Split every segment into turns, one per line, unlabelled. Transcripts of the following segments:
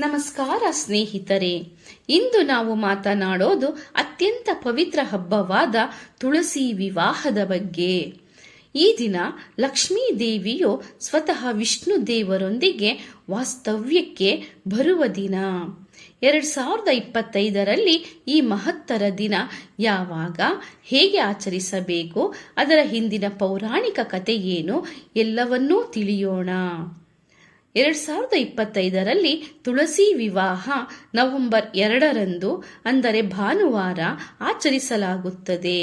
ನಮಸ್ಕಾರ ಸ್ನೇಹಿತರೆ. ಇಂದು ನಾವು ಮಾತನಾಡೋದು ಅತ್ಯಂತ ಪವಿತ್ರ ಹಬ್ಬವಾದ ತುಳಸಿ ವಿವಾಹದ ಬಗ್ಗೆ. ಈ ದಿನ ಲಕ್ಷ್ಮೀ ದೇವಿಯು ಸ್ವತಃ ವಿಷ್ಣು ದೇವರೊಂದಿಗೆ ವಾಸ್ತವ್ಯಕ್ಕೆ ಬರುವ ದಿನ. ಎರಡು ಸಾವಿರದ ಇಪ್ಪತ್ತೈದರಲ್ಲಿ ಈ ಮಹತ್ತರ ದಿನ ಯಾವಾಗ, ಹೇಗೆ ಆಚರಿಸಬೇಕು, ಅದರ ಹಿಂದಿನ ಪೌರಾಣಿಕ ಕಥೆ ಏನು, ಎಲ್ಲವನ್ನೂ ತಿಳಿಯೋಣ. ಎರಡ್ ಸಾವಿರದ ಇಪ್ಪತ್ತೈದರಲ್ಲಿ ತುಳಸಿ ವಿವಾಹ ನವೆಂಬರ್ ಎರಡರಂದು ಅಂದರೆ ಭಾನುವಾರ ಆಚರಿಸಲಾಗುತ್ತದೆ.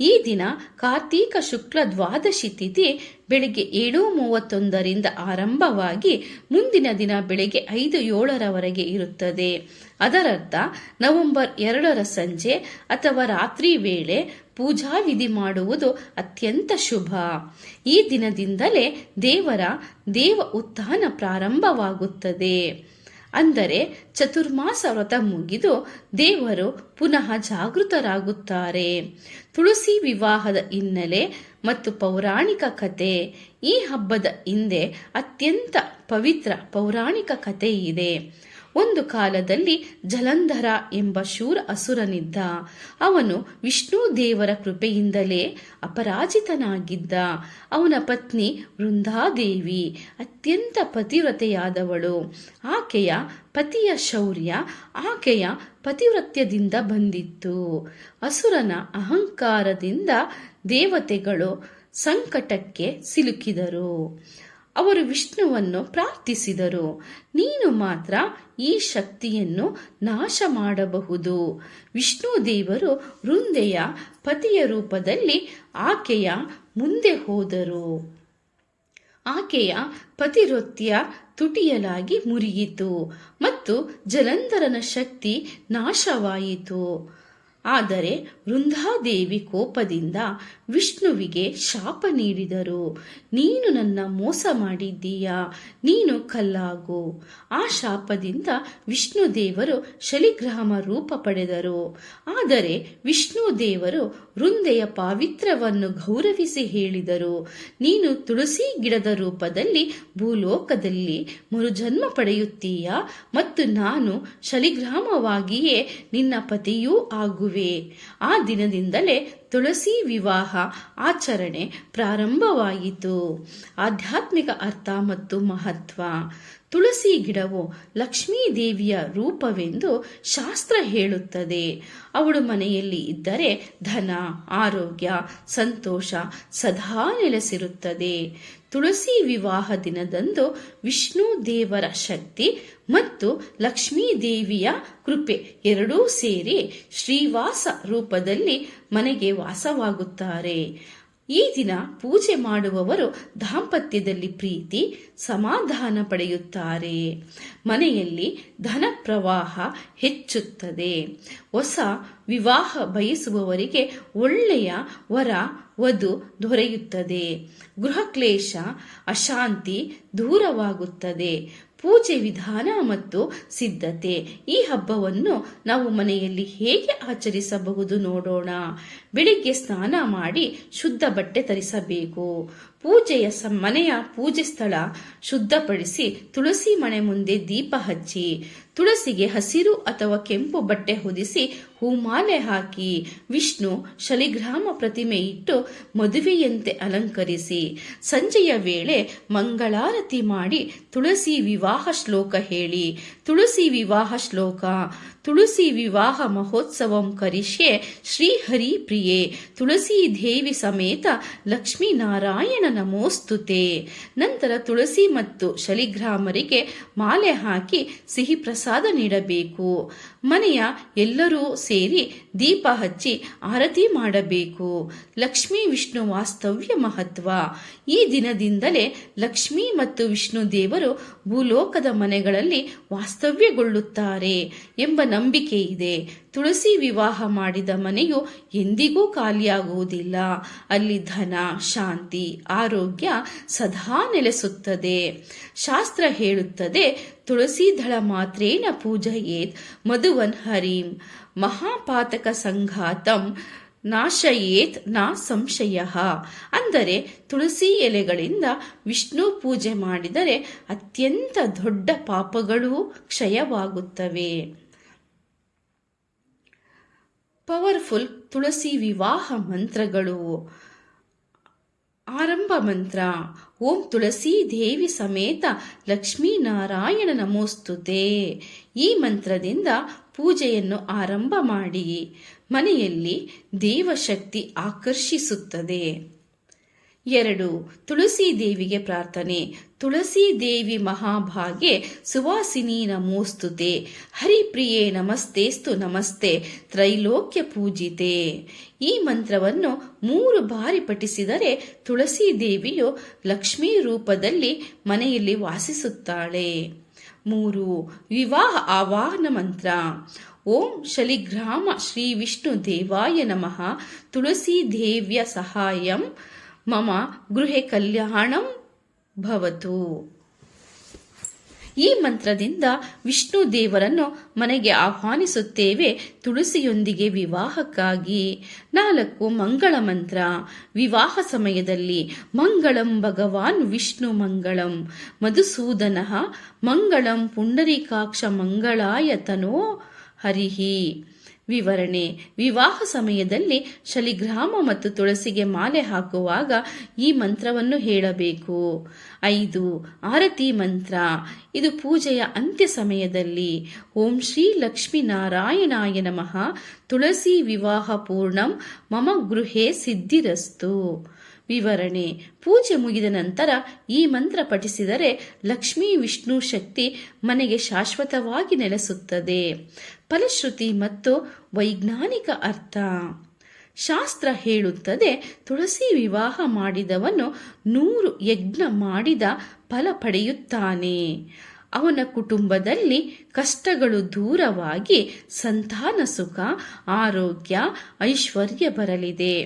ಈ ದಿನ ಕಾರ್ತೀಕ ಶುಕ್ಲ ದ್ವಾದಶಿ ತಿಥಿ ಬೆಳಿಗ್ಗೆ ಏಳು ಮೂವತ್ತೊಂದರಿಂದ ಆರಂಭವಾಗಿ ಮುಂದಿನ ದಿನ ಬೆಳಿಗ್ಗೆ ಐದು ಏಳರವರೆಗೆ ಇರುತ್ತದೆ. ಅದರರ್ಥ, ನವೆಂಬರ್ ಎರಡರ ಸಂಜೆ ಅಥವಾ ರಾತ್ರಿ ವೇಳೆ ಪೂಜಾ ವಿಧಿ ಮಾಡುವುದು ಅತ್ಯಂತ ಶುಭ. ಈ ದಿನದಿಂದಲೇ ದೇವರ ದೇವ ಉತ್ಥಾನ ಪ್ರಾರಂಭವಾಗುತ್ತದೆ. ಅಂದರೆ ಚತುರ್ಮಾಸ ವ್ರತ ಮುಗಿದು ದೇವರು ಪುನಃ ಜಾಗೃತರಾಗುತ್ತಾರೆ. ತುಳಸಿ ವಿವಾಹದ ಹಿನ್ನೆಲೆ ಮತ್ತು ಪೌರಾಣಿಕ ಕತೆ. ಈ ಹಬ್ಬದ ಹಿಂದೆ ಅತ್ಯಂತ ಪವಿತ್ರ ಪೌರಾಣಿಕ ಕಥೆ ಇದೆ. ಒಂದು ಕಾಲದಲ್ಲಿ ಜಲಂಧರ ಎಂಬ ಶೂರ ಅಸುರನಿದ್ದ. ಅವನು ವಿಷ್ಣು ದೇವರ ಕೃಪೆಯಿಂದಲೇ ಅಪರಾಜಿತನಾಗಿದ್ದ. ಅವನ ಪತ್ನಿ ವೃಂದಾದೇವಿ ಅತ್ಯಂತ ಪತಿವ್ರತೆಯಾದವಳು. ಆಕೆಯ ಪತಿಯ ಶೌರ್ಯ ಆಕೆಯ ಪತಿವ್ರತ್ಯದಿಂದ ಬಂದಿತ್ತು. ಅಸುರನ ಅಹಂಕಾರದಿಂದ ದೇವತೆಗಳು ಸಂಕಟಕ್ಕೆ ಸಿಲುಕಿದರು. ಅವರು ವಿಷ್ಣುವನ್ನು ಪ್ರಾರ್ಥಿಸಿದರು. ನೀನು ಮಾತ್ರ ಈ ಶಕ್ತಿಯನ್ನು ನಾಶ ಮಾಡಬಹುದು ವಿಷ್ಣು ದೇವರು ವೃಂದೆಯ ಪತಿಯ ರೂಪದಲ್ಲಿ ಆಕೆಯ ಮುಂದೆ ಹೋದರು. ಆಕೆಯ ಪತಿರೊತ್ಯ ತುಟಿಯಲಾಗಿ ಮುರಿಯಿತು ಮತ್ತು ಜಲಂಧರನ ಶಕ್ತಿ ನಾಶವಾಯಿತು. ಆದರೆ ವೃಂದಾದೇವಿ ಕೋಪದಿಂದ ವಿಷ್ಣುವಿಗೆ ಶಾಪ ನೀಡಿದರು. ನೀನು ನನ್ನ ಮೋಸ ಮಾಡಿದ್ದೀಯಾ? ನೀನು ಕಲ್ಲಾಗು. ಆ ಶಾಪದಿಂದ ವಿಷ್ಣು ದೇವರು ಶಲಿಗ್ರಾಮ ರೂಪ ಪಡೆದರು. ಆದರೆ ವಿಷ್ಣು ದೇವರು ವೃಂದೆಯ ಪಾವಿತ್ರವನ್ನು ಗೌರವಿಸಿ ಹೇಳಿದರು. ನೀನು ತುಳಸಿ ಗಿಡದ ರೂಪದಲ್ಲಿ ಭೂಲೋಕದಲ್ಲಿ ಮರುಜನ್ಮ ಪಡೆಯುತ್ತೀಯಾ? ಮತ್ತು ನಾನು ಶಲಿಗ್ರಾಮವಾಗಿಯೇ ನಿನ್ನ ಪತಿಯೂ ಆಗುವೆ. ಆ ದಿನದಿಂದಲೇ ತುಳಸಿ ವಿವಾಹ ಆಚರಣೆ ಪ್ರಾರಂಭವಾಯಿತು. ಆಧ್ಯಾತ್ಮಿಕ ಅರ್ಥ ಮತ್ತು ಮಹತ್ವ. ತುಳಸಿ ಗಿಡವು ಲಕ್ಷ್ಮೀ ದೇವಿಯ ರೂಪವೆಂದು ಶಾಸ್ತ್ರ ಹೇಳುತ್ತದೆ. ಅವಳು ಮನೆಯಲ್ಲಿ ಇದ್ದರೆ ಧನ, ಆರೋಗ್ಯ, ಸಂತೋಷ ಸದಾ ನೆಲೆಸಿರುತ್ತದೆ. ತುಳಸಿ ವಿವಾಹ ದಿನದಂದು ವಿಷ್ಣು ದೇವರ ಶಕ್ತಿ ಮತ್ತು ಲಕ್ಷ್ಮೀ ದೇವಿಯ ಕೃಪೆ ಎರಡೂ ಸೇರಿ ಶ್ರೀವಾಸ ರೂಪದಲ್ಲಿ ಮನೆಗೆ ವಾಸವಾಗುತ್ತಾರೆ. ಈ ದಿನ ಪೂಜೆ ಮಾಡುವವರು ದಾಂಪತ್ಯದಲ್ಲಿ ಪ್ರೀತಿ, ಸಮಾಧಾನ ಪಡೆಯುತ್ತಾರೆ. ಮನೆಯಲ್ಲಿ ಧನ ಪ್ರವಾಹ ಹೆಚ್ಚುತ್ತದೆ. ಹೊಸ ವಿವಾಹ ಬಯಸುವವರಿಗೆ ಒಳ್ಳೆಯ ವರ, ವಧು ದೊರೆಯುತ್ತದೆ. ಗೃಹಕ್ಲೇಶ, ಅಶಾಂತಿ ದೂರವಾಗುತ್ತದೆ. ಪೂಜೆ ವಿಧಾನ ಮತ್ತು ಸಿದ್ಧತೆ. ಈ ಹಬ್ಬವನ್ನು ನಾವು ಮನೆಯಲ್ಲಿ ಹೇಗೆ ಆಚರಿಸಬಹುದು ನೋಡೋಣ. ಬೆಳಿಗ್ಗೆ ಸ್ನಾನ ಮಾಡಿ ಶುದ್ಧ ಬಟ್ಟೆ ಧರಿಸಬೇಕು ಪೂಜೆಯ ಮನೆಯ ಪೂಜೆ ಸ್ಥಳ ಶುದ್ಧಪಡಿಸಿ ತುಳಸಿ ಮನೆ ಮುಂದೆ ದೀಪ ಹಚ್ಚಿ, ತುಳಸಿಗೆ ಹಸಿರು ಅಥವಾ ಕೆಂಪು ಬಟ್ಟೆ ಹೊದಿಸಿ ಹೂಮಾಲೆ ಹಾಕಿ, ವಿಷ್ಣು ಶಲಿಗ್ರಾಮ ಪ್ರತಿಮೆ ಇಟ್ಟು ಮದುವೆಯಂತೆ ಅಲಂಕರಿಸಿ, ಸಂಜೆಯ ವೇಳೆ ಮಂಗಳಾರತಿ ಮಾಡಿ ತುಳಸಿ ವಿವಾಹ ಶ್ಲೋಕ ಹೇಳಿ, ತುಳಸಿ ವಿವಾಹ ಶ್ಲೋಕ, ತುಳಸಿ ವಿವಾಹ ಮಹೋತ್ಸವಂ ಕರಿಷ್ಯೆ ಶ್ರೀಹರಿ ಪ್ರಿಯೆ ತುಳಸಿ ದೇವಿ ಸಮೇತ ಲಕ್ಷ್ಮೀನಾರಾಯಣ ನಮೋಸ್ತುತೆ. ನಂತರ ತುಳಸಿ ಮತ್ತು ಶಲಿಗ್ರಾಮರಿಗೆ ಮಾಲೆ ಹಾಕಿ ಸಿಹಿ ಪ್ರಸಾದ ನೀಡಬೇಕು. ಮನೆಯ ಎಲ್ಲರೂ ಸೇರಿ ದೀಪ ಹಚ್ಚಿ ಆರತಿ ಮಾಡಬೇಕು. ಲಕ್ಷ್ಮೀ ವಿಷ್ಣು ವಾಸ್ತವ್ಯ ಮಹತ್ವ. ಈ ದಿನದಿಂದಲೇ ಲಕ್ಷ್ಮೀ ಮತ್ತು ವಿಷ್ಣು ದೇವರು ಭೂಲೋಕದ ಮನೆಗಳಲ್ಲಿ ವಾಸ್ತವ್ಯಗೊಳ್ಳುತ್ತಾರೆ ಎಂಬ ನಂಬಿಕೆ ಇದೆ. ತುಳಸಿ ವಿವಾಹ ಮಾಡಿದ ಮನೆಯು ಎಂದಿಗೂ ಖಾಲಿಯಾಗುವುದಿಲ್ಲ. ಅಲ್ಲಿ ಧನ, ಶಾಂತಿ ಆರೋಗ್ಯ ಸದಾ ನೆಲೆಸುತ್ತದೆ. ಶಾಸ್ತ್ರ ಹೇಳುತ್ತದೆ ತುಳಸಿ ದಳ ಮಾತ್ರೇನ ಪೂಜಯೇತ್ ಮಧುವನ್ ಹರಿಂ, ಮಹಾಪಾತಕ ಸಂಘಾತಂ ನಾಶಯೇತ್ ನಾ ಸಂಶಯ. ಅಂದರೆ ತುಳಸಿ ಎಲೆಗಳಿಂದ ವಿಷ್ಣು ಪೂಜೆ ಮಾಡಿದರೆ ಅತ್ಯಂತ ದೊಡ್ಡ ಪಾಪಗಳೂ ಕ್ಷಯವಾಗುತ್ತವೆ. ಪವರ್ಫುಲ್ ತುಳಸಿ ವಿವಾಹ ಮಂತ್ರಗಳು. ಆರಂಭ ಮಂತ್ರ. ಓಂ ತುಳಸಿ ದೇವಿ ಸಮೇತ ಲಕ್ಷ್ಮೀನಾರಾಯಣ ನಮೋಸ್ತುತೆ. ಈ ಮಂತ್ರದಿಂದ ಪೂಜೆಯನ್ನು ಆರಂಭ ಮಾಡಿ ಮನೆಯಲ್ಲಿ ದೇವಶಕ್ತಿ ಆಕರ್ಷಿಸುತ್ತದೆ. ಎರಡು, ತುಳಸಿ ದೇವಿಗೆ ಪ್ರಾರ್ಥನೆ. ತುಳಸಿ ದೇವಿ ಮಹಾಭಾಗೆ ಸುವಾಸಿನಿ ನಮೋಸ್ತುತೆ. ಹರಿಪ್ರಿಯೆ, ನಮಸ್ತೇಸ್ತು, ನಮಸ್ತೆ. ತ್ರೈಲೋಕ್ಯ ಪೂಜಿತೆ. ಈ ಮಂತ್ರವನ್ನು ಮೂರು ಬಾರಿ ಪಠಿಸಿದರೆ ತುಳಸಿ ದೇವಿಯು ಲಕ್ಷ್ಮೀ ರೂಪದಲ್ಲಿ ಮನೆಯಲ್ಲಿ ವಾಸಿಸುತ್ತಾಳೆ. ಮೂರು, ವಿವಾಹ ಆವಾಹನ ಮಂತ್ರ. ಓಂ ಶಲಿಗ್ರಾಮ ಶ್ರೀ ವಿಷ್ಣು ದೇವಾಯ ನಮಃ. ತುಳಸಿ ದೇವ್ಯ ಸಹಾಯಂ ಮಮ, ಗೃಹೆ ಕಲ್ಯಾಣಂ ಭವತು. ಈ ಮಂತ್ರದಿಂದ ವಿಷ್ಣು ದೇವರನ್ನು ಮನೆಗೆ ಆಹ್ವಾನಿಸುತ್ತೇವೆ ತುಳಸಿಯೊಂದಿಗೆ ವಿವಾಹಕ್ಕಾಗಿ. ನಾಲ್ಕು ಮಂಗಳ ಮಂತ್ರ. ವಿವಾಹ ಸಮಯದಲ್ಲಿ ಮಂಗಳಂ ಭಗವಾನ್ ವಿಷ್ಣು ಮಂಗಳಂ. ಮಧುಸೂದನ ಮಂಗಳಂ ಪುಂಡರೀಕಾಕ್ಷ ಮಂಗಳಾಯತನೋ ಹರಿಹಿ. ವಿವರಣೆ. ವಿವಾಹ ಸಮಯದಲ್ಲಿ ಶಲಿಗ್ರಾಮ ಮತ್ತು ತುಳಸಿಗೆ ಮಾಲೆ ಹಾಕುವಾಗ ಈ ಮಂತ್ರವನ್ನು ಹೇಳಬೇಕು. ಐದು, ಆರತಿ ಮಂತ್ರ. ಇದು ಪೂಜೆಯ ಅಂತ್ಯ ಸಮಯದಲ್ಲಿ. ಓಂ ಶ್ರೀ ಲಕ್ಷ್ಮೀ ನಾರಾಯಣಾಯ ನಮಃ. ತುಳಸಿ ವಿವಾಹ ಪೂರ್ಣಂ. ಮಮ ಗೃಹೇ ಸಿದ್ಧಿರಸ್ತು. ವಿವರಣೆ. ಪೂಜೆ ಮುಗಿದ ನಂತರ ಈ ಮಂತ್ರ ಪಠಿಸಿದರೆ ಲಕ್ಷ್ಮೀ ವಿಷ್ಣು ಶಕ್ತಿ ಮನೆಗೆ ಶಾಶ್ವತವಾಗಿ ನೆಲೆಸುತ್ತದೆ. ಫಲಶ್ರುತಿ ಮತ್ತು ವೈಜ್ಞಾನಿಕ ಅರ್ಥ. ಶಾಸ್ತ್ರ ಹೇಳುತ್ತದೆ, ತುಳಸಿ ವಿವಾಹ ಮಾಡಿದವನು ನೂರು ಯಜ್ಞ ಮಾಡಿದ ಫಲ ಪಡೆಯುತ್ತಾನೆ. ಅವನ ಕುಟುಂಬದಲ್ಲಿ ಕಷ್ಟಗಳು ದೂರವಾಗಿ ಸಂತಾನ ಸುಖ, ಆರೋಗ್ಯ, ಐಶ್ವರ್ಯ ಬರಲಿದೆ.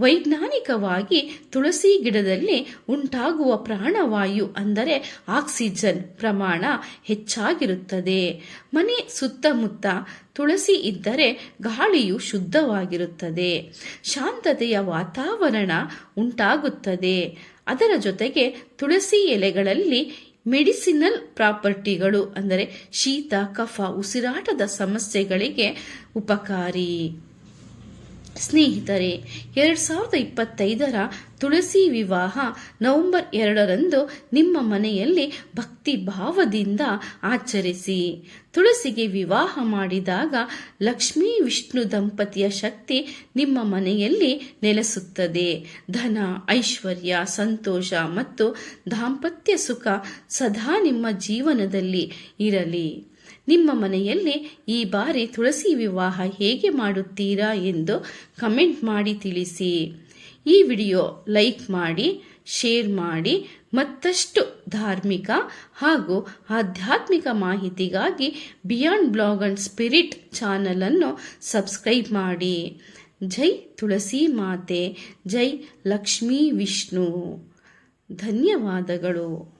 ವೈಜ್ಞಾನಿಕವಾಗಿ ತುಳಸಿ ಗಿಡದಲ್ಲಿ ಉಂಟಾಗುವ ಪ್ರಾಣವಾಯು ಅಂದರೆ ಆಕ್ಸಿಜನ್ ಪ್ರಮಾಣ ಹೆಚ್ಚಾಗಿರುತ್ತದೆ. ಮನೆ ಸುತ್ತಮುತ್ತ ತುಳಸಿ ಇದ್ದರೆ ಗಾಳಿಯು ಶುದ್ಧವಾಗಿರುತ್ತದೆ. ಶಾಂತತೆಯ ವಾತಾವರಣ ಉಂಟಾಗುತ್ತದೆ. ಅದರ ಜೊತೆಗೆ ತುಳಸಿ ಎಲೆಗಳಲ್ಲಿ ಮೆಡಿಸಿನಲ್ ಪ್ರಾಪರ್ಟಿಗಳು ಅಂದರೆ ಶೀತ ಕಫ ಉಸಿರಾಟದ ಸಮಸ್ಯೆಗಳಿಗೆ ಉಪಕಾರಿ. ಸ್ನೇಹಿತರೆ, ಎರಡು ಸಾವಿರದ ಇಪ್ಪತ್ತೈದರ ತುಳಸಿ ವಿವಾಹ ನವೆಂಬರ್ ಎರಡರಂದು ನಿಮ್ಮ ಮನೆಯಲ್ಲಿ ಭಕ್ತಿ ಭಾವದಿಂದ ಆಚರಿಸಿ. ತುಳಸಿಗೆ ವಿವಾಹ ಮಾಡಿದಾಗ ಲಕ್ಷ್ಮೀ ವಿಷ್ಣು ದಂಪತಿಯ ಶಕ್ತಿ ನಿಮ್ಮ ಮನೆಯಲ್ಲಿ ನೆಲೆಸುತ್ತದೆ. ಧನ, ಐಶ್ವರ್ಯ, ಸಂತೋಷ ಮತ್ತು ದಾಂಪತ್ಯ ಸುಖ ಸದಾ ನಿಮ್ಮ ಜೀವನದಲ್ಲಿ ಇರಲಿ. ನಿಮ್ಮ ಮನೆಯಲ್ಲಿ ಈ ಬಾರಿ ತುಳಸಿ ವಿವಾಹ ಹೇಗೆ ಮಾಡುತ್ತೀರಾ ಎಂದು ಕಮೆಂಟ್ ಮಾಡಿ ತಿಳಿಸಿ. ಈ ವಿಡಿಯೋ ಲೈಕ್ ಮಾಡಿ, ಶೇರ್ ಮಾಡಿ, ಮತ್ತಷ್ಟು ಧಾರ್ಮಿಕ ಹಾಗೂ ಆಧ್ಯಾತ್ಮಿಕ ಮಾಹಿತಿಗಾಗಿ ಬಿಯಾಂಡ್ ಬ್ಲಾಗ್ ಅಂಡ್ ಸ್ಪಿರಿಟ್ ಚಾನಲನ್ನು ಸಬ್ಸ್ಕ್ರೈಬ್ ಮಾಡಿ. ಜೈ ತುಳಸಿ ಮಾತೆ, ಜೈ ಲಕ್ಷ್ಮೀ ವಿಷ್ಣು. ಧನ್ಯವಾದಗಳು.